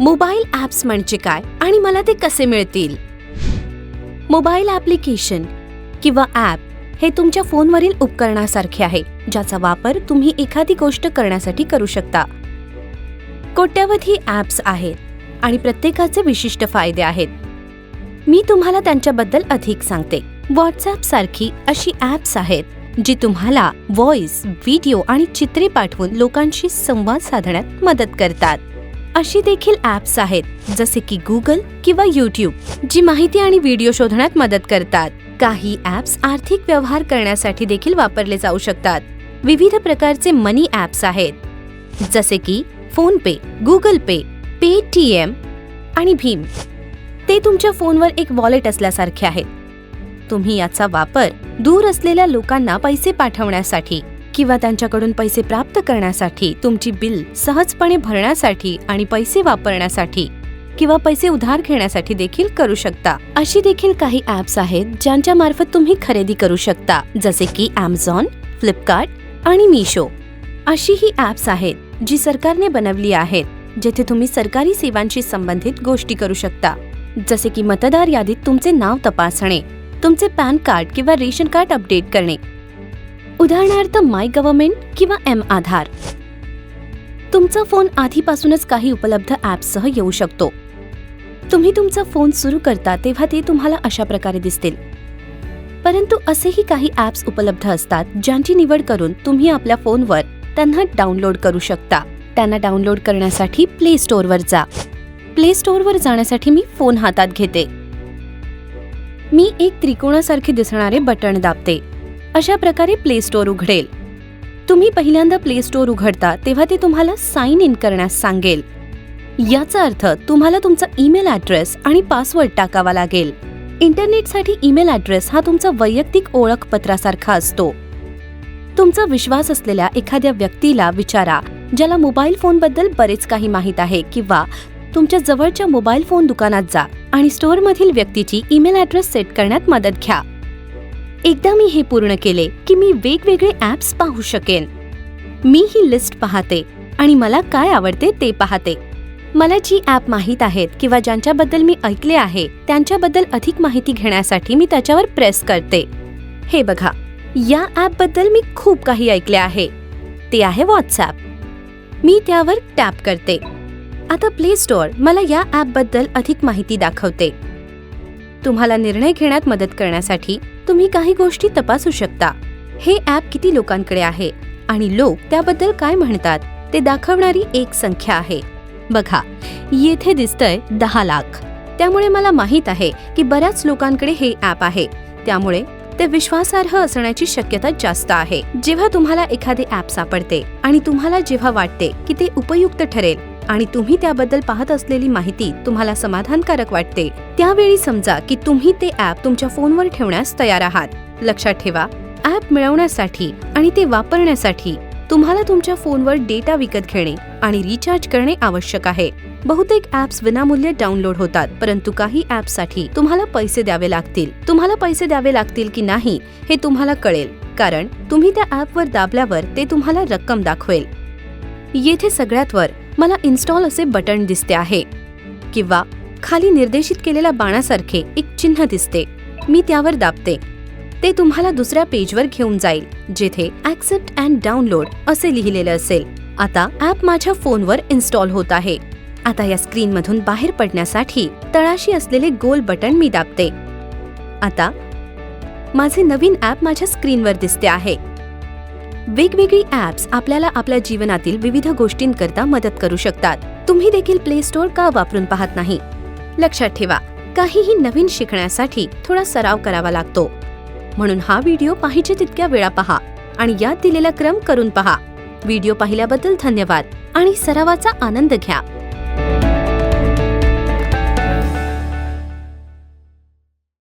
Mobile apps म्हणजे काय आणि मला ते कसे मिळतील? मोबाईल ॲप्लिकेशन किंवा ॲप हे तुमच्या फोनवरील उपकरणासारखे आहे ज्याचा वापर तुम्ही एखादी गोष्ट करण्यासाठी करू शकता. कोट्यावधी ॲप्स आहेत आणि प्रत्येकाचे विशिष्ट फायदे आहेत. मी तुम्हाला त्यांच्याबद्दल अधिक सांगते. व्हॉट्सॲपसारखी अशी ॲप्स आहेत जी तुम्हाला व्हॉइस व्हिडिओ आणि चित्रे पाठवून लोकांशी संवाद साधण्यात मदत करतात. अशी देखील ॲप्स आहेत जसे की गुगल किंवा यूट्यूब जी माहिती आणि व्हिडिओ शोधण्यात मदत करतात. काही ॲप्स आर्थिक व्यवहार करण्यासाठी देखील वापरले जाऊ शकतात. विविध प्रकारचे मनी ॲप्स आहेत जसे की PhonePe Google Pay Paytm आणि भीम ते तुमच्या फोनवर एक वॉलेट असल्यासारखे आहेत. तुम्ही याचा वापर दूर असलेल्या लोकांना पैसे पाठवण्यासाठी किंवा त्यांच्याकडून पैसे प्राप्त करण्यासाठी तुमची बिल सहजपणे भरण्यासाठी आणि पैसे वापरण्यासाठी किंवा पैसे उधार घेण्यासाठी देखील करू शकता. अशी देखील काही ॲप्स आहेत ज्यांच्या मार्फत तुम्ही खरेदी करू शकता जसे की ॲमेझॉन फ्लिपकार्ट आणि मिशो अशी ही ॲप्स आहेत जी सरकारने बनवली आहेत जेथे तुम्ही सरकारी सेवांशी संबंधित गोष्टी करू शकता. जसे की मतदार यादीत तुमचे नाव तपासणे तुमचे पॅन कार्ड किंवा रेशन कार्ड अपडेट करणे उदाहरणार्थ माय गव्हर्नमेंट किंवा एम आधार. तुमचा फोन आधीपासूनच काही उपलब्ध ॲप्ससह येऊ शकतो. तुम्ही तुमचा फोन सुरू करता तेव्हा ते तुम्हाला अशा प्रकारे दिसतील. परंतु असेही काही ॲप्स उपलब्ध असतात ज्यांची निवड करून तुम्ही आपल्या फोनवर त्यांना डाउनलोड करू शकता. त्यांना डाउनलोड करण्यासाठी प्ले स्टोअरवर जा. प्ले स्टोअरवर जाण्यासाठी मी फोन हातात घेते. मी एक त्रिकोणासारखे दिसणारे बटण दाबते. अशा प्रकारे प्ले स्टोअर उघडेल. तुम्ही पहिल्यांदा प्ले स्टोअर उघडता तेव्हा ते तुम्हाला साइन इन करण्यास सांगेल. याचा अर्थ तुम्हाला तुमचा ईमेल ॲड्रेस आणि पासवर्ड टाकावा लागेल. इंटरनेटसाठी ईमेल ॲड्रेस हा तुमचा वैयक्तिक ओळखपत्रासारखा असतो. तुमचा विश्वास असलेल्या एखाद्या व्यक्तीला विचारा ज्याला मोबाईल फोनबद्दल बरेच काही माहीत आहे किंवा तुमच्या जवळच्या मोबाईल फोन दुकानात जा आणि स्टोअरमधील व्यक्तीची ईमेल ॲड्रेस सेट करण्यात मदत घ्या. एकदा मी हे पूर्ण केले की मी वेगवेगळे ॲप्स पाहू शकेन. मी ही लिस्ट पाहते आणि मला काय आवडते ते पाहते. मला जी ॲप माहीत आहेत किंवा ज्यांच्याबद्दल मी ऐकले आहे त्यांच्याबद्दल अधिक माहिती घेण्यासाठी मी त्याच्यावर प्रेस करते. हे बघा या ॲपबद्दल मी खूप काही ऐकले आहे. ते आहे व्हॉट्सॲप मी त्यावर टॅप करते. आता प्ले स्टोअर मला या ॲपबद्दल अधिक माहिती दाखवते. तुम्हाला निर्णय घेण्यात मदत करण्यासाठी तुम्ही काही गोष्टी तपासू शकता. हे ॲप किती लोकांकडे आहे आणि लोक त्याबद्दल काय म्हणतात ते दाखवणारी एक संख्या आहे. बघा येथे दिसतंय दहा लाख. त्यामुळे मला माहीत आहे की बऱ्याच लोकांकडे हे ॲप आहे. त्यामुळे ते विश्वासार्ह असण्याची शक्यता जास्त आहे. जेव्हा तुम्हाला एखादे ॲप सापडते आणि तुम्हाला जेव्हा वाटते की ते उपयुक्त ठरेल आणि तुम्ही त्याबद्दल पाहत असलेली माहिती तुम्हाला समाधानकारक वाटते त्यावेळी समजा की तुम्ही ते ॲप तुमच्या फोनवर ठेवण्यास तयार आहात. लक्षात ठेवा ॲप मिळवण्यासाठी आणि ते वापरण्यासाठी तुम्हाला तुमच्या फोनवर डेटा विकत घेणे आणि रिचार्ज करणे आवश्यक आहे. बहुतेक ॲप्स विनामूल्य डाउनलोड होतात परंतु काही ॲप्ससाठी तुम्हाला पैसे द्यावे लागतील. तुम्हाला पैसे द्यावे लागतील की नाही हे तुम्हाला कळेल कारण तुम्ही त्या ॲपवर दाबल्यावर ते तुम्हाला रक्कम दाखवेल. येथे सगळ्यात वर मला इन्स्टॉल असे बटण दिसते आहे. किंवा खाली निर्देशित केलेल्या बाणासारखे एक चिन्ह दिसते. मी त्यावर दाबते. ते तुम्हाला दुसऱ्या पेजवर घेऊन जाईल जेथे ऍक्सेप्ट अँड डाउनलोड असे लिहिलेले असेल. आता ॲप माझ्या फोनवर इन्स्टॉल होत आहे. आता या स्क्रीनमधून बाहेर पडण्यासाठी तळाशी असलेले गोल बटण मी दाबते. आता माझे नवीन ॲप माझ्या स्क्रीनवर दिसते आहे. वेगवेगळी ॲप्स आपल्याला आपल्या जीवनातील विविध गोष्टींकरता मदत करू शकतात. तुम्ही देखील प्ले स्टोअर का वापरून पाहत नाही? लक्षात ठेवा काहीही नवीन शिकण्यासाठी थोडा सराव करावा लागतो. म्हणून हा व्हिडिओ पाहिजे तितक्या वेळा पहा आणि यात दिलेला क्रम करून पहा. व्हिडिओ पाहिल्याबद्दल धन्यवाद आणि सरावाचा आनंद घ्या.